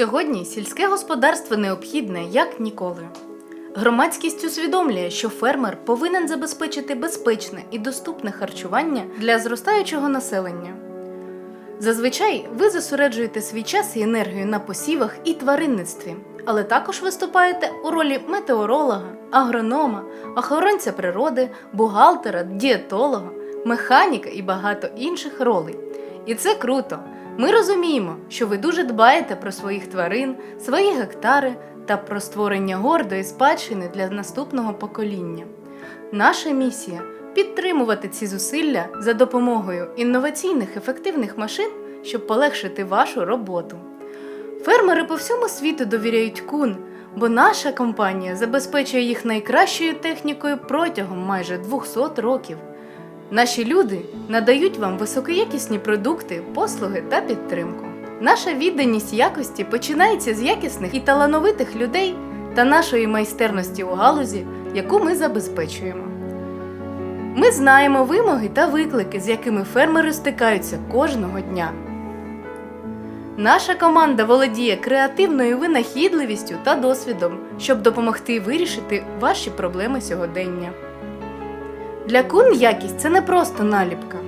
Сьогодні сільське господарство необхідне як ніколи. Громадськість усвідомлює, що фермер повинен забезпечити безпечне і доступне харчування для зростаючого населення. Зазвичай ви зосереджуєте свій час і енергію на посівах і тваринництві, але також виступаєте у ролі метеоролога, агронома, охоронця природи, бухгалтера, дієтолога, механіка і багато інших ролей. І це круто. Ми розуміємо, що ви дуже дбаєте про своїх тварин, свої гектари та про створення гордої спадщини для наступного покоління. Наша місія підтримувати ці зусилля за допомогою інноваційних ефективних машин, щоб полегшити вашу роботу. Фермери по всьому світу довіряють кун, бо наша компанія забезпечує їх найкращою технікою протягом майже 200 років. Наші люди надають вам високоякісні продукти, послуги та підтримку. Наша відданість якості починається з якісних і талановитих людей та нашої майстерності у галузі, яку ми забезпечуємо. Ми знаємо вимоги та виклики, з якими фермери стикаються кожного дня. Наша команда володіє креативною винахідливістю та досвідом, щоб допомогти вирішити ваші проблеми сьогодення. Для кун якість це не просто наліпка.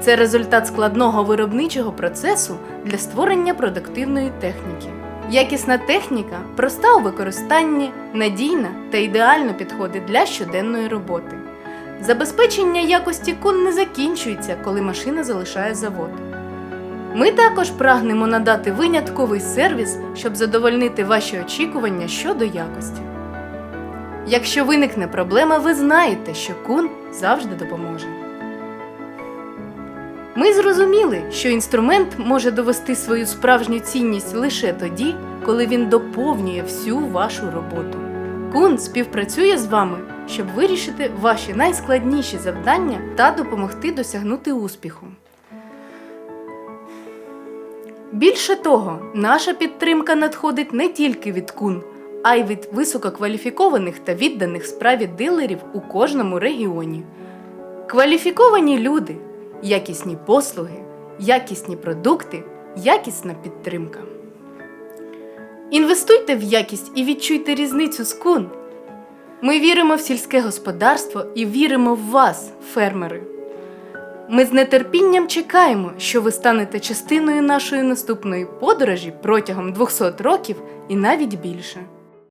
Це результат складного виробничого процесу для створення продуктивної техніки. Якісна техніка проста у використанні, надійна та ідеально підходить для щоденної роботи. Забезпечення якості кун не закінчується, коли машина залишає завод. Ми також прагнемо надати винятковий сервіс, щоб задовольнити ваші очікування щодо якості. Якщо виникне проблема, ви знаєте, що кун завжди допоможе. Ми зрозуміли, що інструмент може довести свою справжню цінність лише тоді, коли він доповнює всю вашу роботу. Кун співпрацює з вами, щоб вирішити ваші найскладніші завдання та допомогти досягнути успіху. Більше того, наша підтримка надходить не тільки від кун, а й від висококваліфікованих та відданих справі дилерів у кожному регіоні. Кваліфіковані люди, якісні послуги, якісні продукти, якісна підтримка. Інвестуйте в якість і відчуйте різницю з кун. Ми віримо в сільське господарство і віримо в вас, фермери. Ми з нетерпінням чекаємо, що ви станете частиною нашої наступної подорожі протягом 200 років і навіть більше.